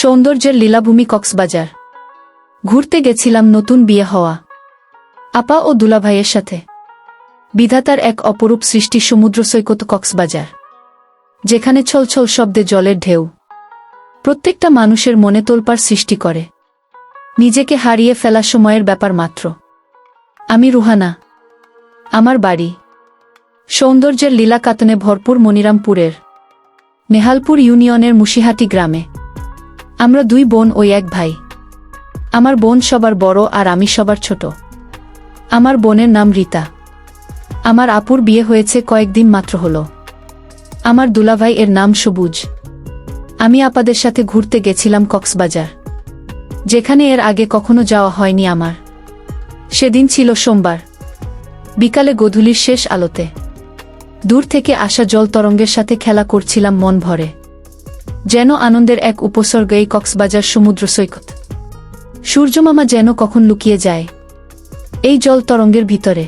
সৌন্দর্যের লীলাভূমি কক্সবাজার। ঘুরতে গেছিলাম নতুন বিয়ে হওয়া। আপা ও দুলাভাইয়ের সাথে। বিধাতার এক অপরূপ সৃষ্টি সমুদ্র সৈকত কক্সবাজার। যেখানে ছলছল শব্দে জলের ঢেউ। প্রত্যেকটা মানুষের মনে তোলপার সৃষ্টি করে। নিজেকে হারিয়ে ফেলা সময়ের ব্যাপার মাত্র। আমি রুহানা। আমার বাড়ি। সৌন্দর্যের লীলা কাতনে ভরপুর মনিরামপুরের। নেহালপুর ইউনিয়নের মুশিহাটি গ্রামে। আমরা দুই বোন ওই এক ভাই। আমার বোন সবার বড় আর আমি সবার ছোট। আমার বোনের নাম রীতা। আমার আপুর বিয়ে হয়েছে কয়েকদিন মাত্র হল। আমার দুলাভাই এর নাম সবুজ। আমি আপাদের সাথে ঘুরতে গেছিলাম কক্সবাজার, যেখানে এর আগে কখনো যাওয়া হয়নি আমার। সেদিন ছিল সোমবার। বিকালে গধূলির শেষ আলোতে। দূর থেকে আসা জল তরঙ্গের সাথে খেলা করছিলাম মন ভরে। যেন আনন্দের এক উপসর্গ এই কক্সবাজার সমুদ্র সৈকত। সূর্যমামা যেন কখন লুকিয়ে যায় এই জল তরঙ্গের ভিতরে।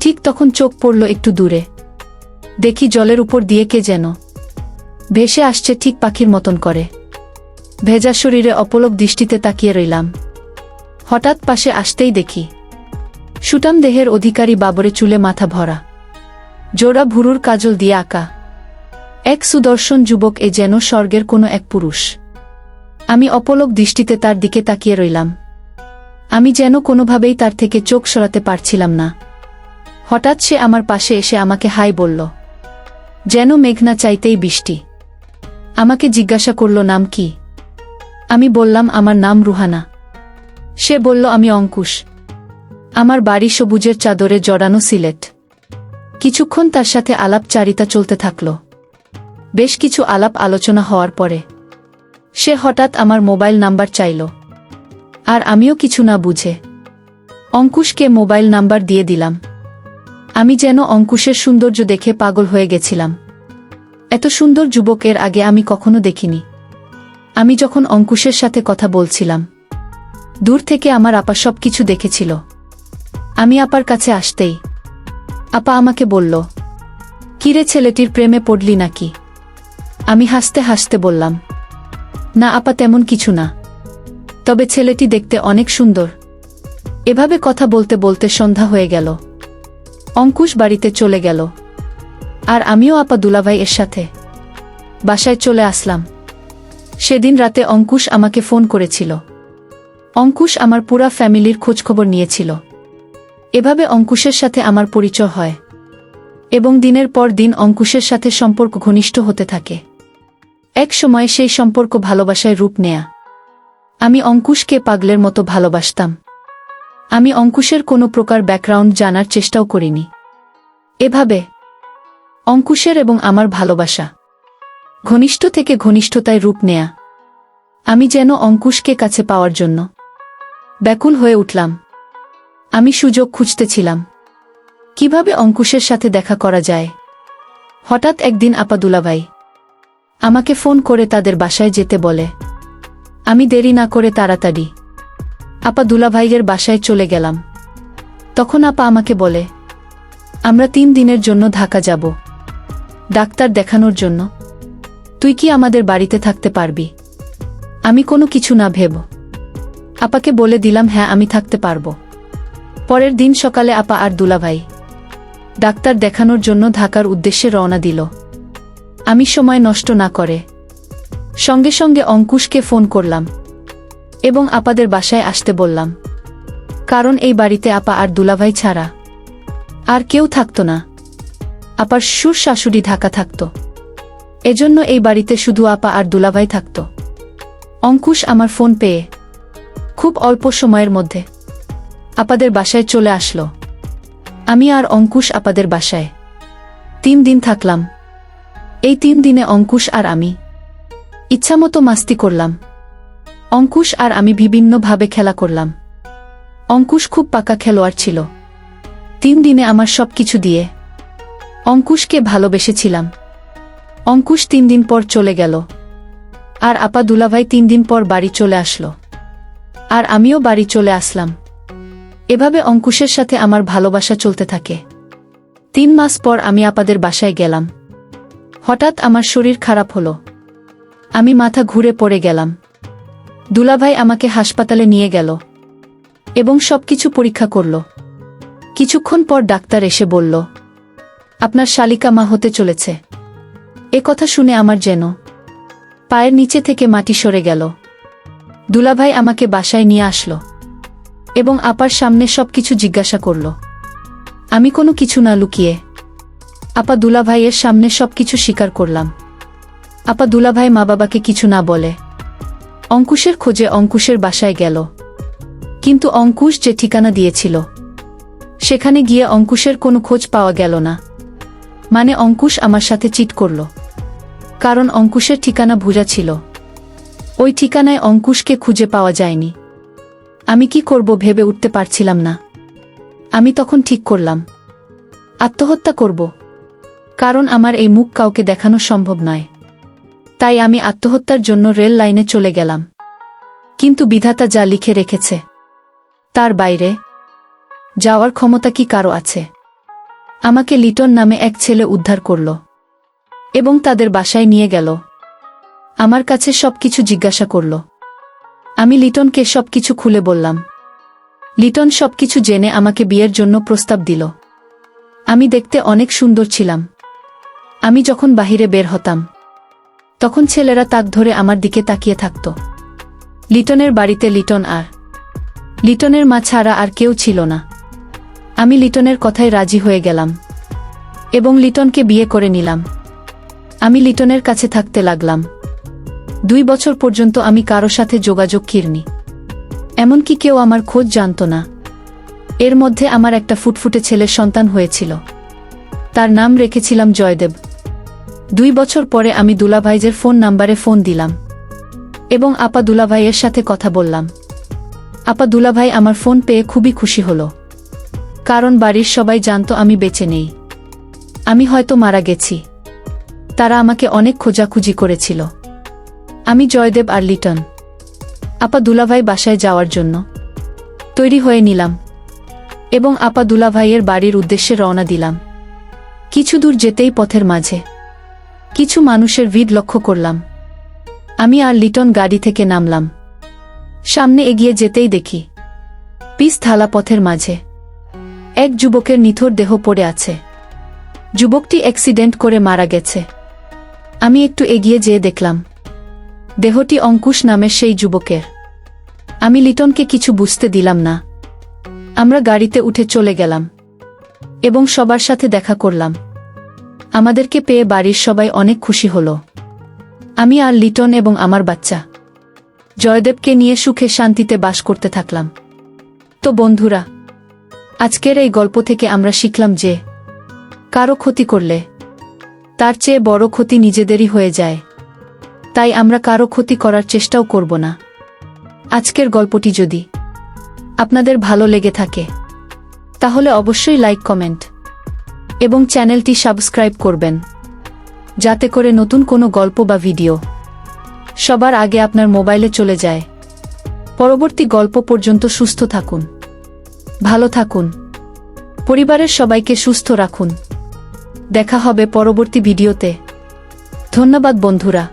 ঠিক তখন চোখ পড়ল একটু দূরে। দেখি জলের উপর দিয়ে কে যেন ভেসে আসছে ঠিক পাখির মতন করে। ভেজা শরীরে অপলক দৃষ্টিতে তাকিয়ে রইলাম। হঠাৎ পাশে আসতেই দেখি সুটাম দেহের অধিকারী বাবরে চুলে মাথা ভরা। জোড়া ভুরুর কাজল দিয়ে আঁকা। এক সুদর্শন যুবক এ যেন স্বর্গের কোনো এক পুরুষ। আমি অপলক দৃষ্টিতে তার দিকে তাকিয়ে রইলাম। আমি যেন কোনোভাবেই তার থেকে চোখ সরাতে পারছিলাম না। হঠাৎ সে আমার পাশে এসে আমাকে হাই বলল, যেন মেঘনা চাইতেই বৃষ্টি। আমাকে জিজ্ঞাসা করল, নাম কি? আমি বললাম, আমার নাম রুহানা। সে বলল, আমি অঙ্কুশ। আমার বাড়ি সবুজের চাদরে জড়ানো সিলেট। কিছুক্ষণ তার সাথে আলাপচারিতা চলতে থাকল। বেশ কিছু আলাপ আলোচনা হওয়ার পরে, সে হঠাৎ আমার মোবাইল নাম্বার চাইল। আর আমিও কিছু না বুঝে, অঙ্কুশকে মোবাইল নাম্বার দিয়ে দিলাম। আমি যেন অঙ্কুশের সৌন্দর্য দেখে পাগল হয়ে গেছিলাম। এত সুন্দর যুবকের আগে আমি কখনো দেখিনি। আমি যখন অঙ্কুশের সাথে কথা বলছিলাম, দূর থেকে আমার আপা সব কিছু দেখেছিল। আমি আপার কাছে আসতেই, আপা আমাকে বলল, কিরে ছেলেটির প্রেমে পড়লি নাকি? আমি হাসতে হাসতে বললাম, না, আপা, তেমন কিছু না। তবে ছেলেটি দেখতে অনেক সুন্দর। এভাবে কথা বলতে বলতে সন্ধ্যা হয়ে গেল। অঙ্কুশ বাড়িতে চলে গেল। আর আমিও আপা দুলাভাই এর সাথে। বাসায় চলে আসলাম। সেদিন রাতে অঙ্কুশ আমাকে ফোন করেছিল। অঙ্কুশ আমার পুরা ফ্যামিলির খোঁজখবর নিয়েছিল। এভাবে অঙ্কুশের সাথে আমার পরিচয় হয়। এবং দিনের পর দিন অঙ্কুশের সাথে সম্পর্ক ঘনিষ্ঠ হতে থাকে। এক সময় সেই সম্পর্ক ভালোবাসায় রূপ নেয়া। আমি অঙ্কুশকে পাগলের মতো ভালোবাসতাম। আমি অঙ্কুশের কোনো প্রকার ব্যাকগ্রাউন্ড জানার চেষ্টাও করিনি। এভাবে, অঙ্কুশের এবং আমার ভালোবাসা ঘনিষ্ঠ থেকে ঘনিষ্ঠতায় রূপ নেয়া। আমি যেন অঙ্কুশকে কাছে পাওয়ার জন্য ব্যাকুল হয়ে উঠলাম। আমি সুযোগ খুঁজতেছিলাম। কীভাবে অঙ্কুশের সাথে দেখা করা যায়? হঠাৎ একদিন আপা দুলাভাই আমাকে ফোন করে তাদের বাসায় যেতে বলে। আমি দেরি না করে তাড়াতাড়ি আপা দুলাভাইয়ের বাসায় চলে গেলাম। তখন আপা আমাকে বলে, আমরা তিন দিনের জন্য ঢাকা যাব। ডাক্তার দেখানোর জন্য। তুই কি আমাদের বাড়িতে থাকতে পারবি? আমি কোনো কিছু না ভেব। আপাকে বলে দিলাম হ্যাঁ আমি থাকতে পারব। পরের দিন সকালে আপা আর দুলাভাই ডাক্তার দেখানোর জন্য ঢাকার উদ্দেশ্যে রওনা দিল। আমি সময় নষ্ট না করে। সঙ্গে সঙ্গে অঙ্কুশকে ফোন করলাম এবং আপাদের বাসায় আসতে বললাম। কারণ এই বাড়িতে আপা আর দুলাভাই ছাড়া আর কেউ থাকত না। আপার সুর শাশুড়ি ঢাকা থাকত। এজন্য এই বাড়িতে শুধু আপা আর দুলাভাই থাকত। অঙ্কুশ আমার ফোন পেয়ে খুব অল্প সময়ের মধ্যে আপাদের বাসায় চলে আসলো। আমি আর অঙ্কুশ আপাদের বাসায় তিন দিন থাকলাম। এই তিন দিনে অঙ্কুশ আর আমি। ইচ্ছামতো মাস্তি করলাম। অঙ্কুশ আর আমি বিভিন্নভাবে খেলা করলাম। অঙ্কুশ খুব পাকা খেলোয়াড় ছিল। তিন দিনে আমার সব কিছু দিয়ে অঙ্কুশকে ভালোবেসেছিলাম। অঙ্কুশ তিন দিন পর চলে গেল। আর আপা দুলাভাই তিন দিন পর বাড়ি চলে আসলো। আর আমিও বাড়ি চলে আসলাম। এভাবে অঙ্কুশের সাথে আমার ভালোবাসা চলতে থাকে। তিন মাস পর আমি আপাদের বাসায় গেলাম। হঠাৎ আমার শরীর খারাপ হলো। আমি মাথা ঘুরে পড়ে গেলাম। দুলাভাই আমাকে হাসপাতালে নিয়ে গেল এবং সব কিছু পরীক্ষা করল। কিছুক্ষণ পর ডাক্তার এসে বলল, আপনার শালিকা মা হতে চলেছে। এ কথা শুনে আমার যেন পায়ের নিচে থেকে মাটি সরে গেল। দুলাভাই আমাকে বাসায় নিয়ে আসলো এবং আপার সামনে সব কিছু জিজ্ঞাসা করল, আমি কোনো কিছু না লুকিয়ে আপা দুলাভাইয়ের সামনে সব কিছু স্বীকার করলাম। আপা দুলাভাই মা বাবাকে কিছু না বলে। অঙ্কুশের খোঁজে অঙ্কুশের বাসায় গেল। কিন্তু অঙ্কুশ যে ঠিকানা দিয়েছিল, সেখানে গিয়ে অঙ্কুশের কোনো খোঁজ পাওয়া গেল না। মানে অঙ্কুশ আমার সাথে চিট করল। কারণ অঙ্কুশের ঠিকানা ভুজা ছিল। ওই ঠিকানায় অঙ্কুশকে খুঁজে পাওয়া যায়নি। আমি কি করব ভেবে উঠতে পারছিলাম না। আমি তখন ঠিক করলাম। আত্মহত্যা করব। কারণ আমার এই মুখ কাউকে দেখানো সম্ভব নয়। তাই আমি আত্মহত্যার জন্য রেল লাইনে চলে গেলাম। কিন্তু বিধাতা যা লিখে রেখেছে, তার বাইরে যাওয়ার ক্ষমতা কি কারও আছে? আমাকে লিটন নামে এক ছেলে উদ্ধার করল এবং তাদের বাসায় নিয়ে গেল। আমার কাছে সব কিছু জিজ্ঞাসা করল। আমি লিটনকে সব কিছু খুলে বললাম। লিটন সব কিছু জেনে আমাকে বিয়ের জন্য প্রস্তাব দিল। আমি দেখতে অনেক সুন্দর ছিলাম। আমি যখন বাহিরে বের হতাম, তখন ছেলেরা তাক ধরে আমার দিকে তাকিয়ে থাকত। লিটনের বাড়িতে লিটন আর লিটনের মা ছাড়া আর কেউ ছিল না। আমি লিটনের কথায় রাজি হয়ে গেলাম এবং লিটনকে বিয়ে করে নিলাম। আমি লিটনের কাছে থাকতে লাগলাম। দুই বছর পর্যন্ত আমি কারও সাথে যোগাযোগ কিরনি। এমনকি কেউ আমার খোঁজ জানত না। এর মধ্যে আমার একটা ফুটফুটে ছেলের সন্তান হয়েছিল। তার নাম রেখেছিলাম জয়দেব। দুই বছর পরে আমি দুলাভাইজের ফোন নাম্বারে ফোন দিলাম। এবং আপা দুলাভাইয়ের সাথে কথা বললাম। আপা দুলাভাই আমার ফোন পেয়ে খুবই খুশি হল। কারণ বাড়ির সবাই জানত আমি বেঁচে নেই। আমি হয়তো মারা গেছি। তারা আমাকে অনেক খোঁজাখুঁজি করেছিল। আমি জয়দেব আর লিটন। আপা দুলাভাই বাসায় যাওয়ার জন্য। তৈরি হয়ে নিলাম। এবং আপা দুলাভাইয়ের বাড়ির উদ্দেশ্যে রওনা দিলাম। কিছু দূর যেতেই পথের মাঝে। কিছু মানুষের ভিড় লক্ষ্য করলাম। আমি আর লিটন গাড়ি থেকে নামলাম। সামনে এগিয়ে যেতেই দেখি। পিস থালা পথের মাঝে। এক যুবকের নিথর দেহ পড়ে আছে। যুবকটি অ্যাক্সিডেন্ট করে মারা গেছে। আমি একটু এগিয়ে যেয়ে দেখলাম। দেহটি অঙ্কুশ নামের সেই যুবকের। আমি লিটনকে কিছু বুঝতে দিলাম না। আমরা গাড়িতে উঠে চলে গেলাম। এবং সবার সাথে দেখা করলাম। আমাদেরকে পেয়ে বাড়ির সবাই অনেক খুশি হল। আমি আর লিটন এবং আমার বাচ্চা। জয়দেবকে নিয়ে সুখে শান্তিতে বাস করতে থাকলাম। তো বন্ধুরা, আজকের এই গল্প থেকে আমরা শিখলাম যে, কারও ক্ষতি করলে, তার চেয়ে বড় ক্ষতি নিজেদেরই হয়ে যায়। তাই আমরা কারও ক্ষতি করার চেষ্টাও করব না। আজকের গল্পটি যদি আপনাদের ভালো লেগে থাকে তাহলে অবশ্যই লাইক, কমেন্ট এবং চ্যানেলটি সাবস্ক্রাইব করবেন, যাতে করে নতুন কোনো গল্প বা ভিডিও সবার আগে আপনার মোবাইলে চলে যায়। পরবর্তী গল্প পর্যন্ত সুস্থ থাকুন, ভালো থাকুন, পরিবারের সবাইকে সুস্থ রাখুন। দেখা হবে পরবর্তী ভিডিওতে। ধন্যবাদ বন্ধুরা।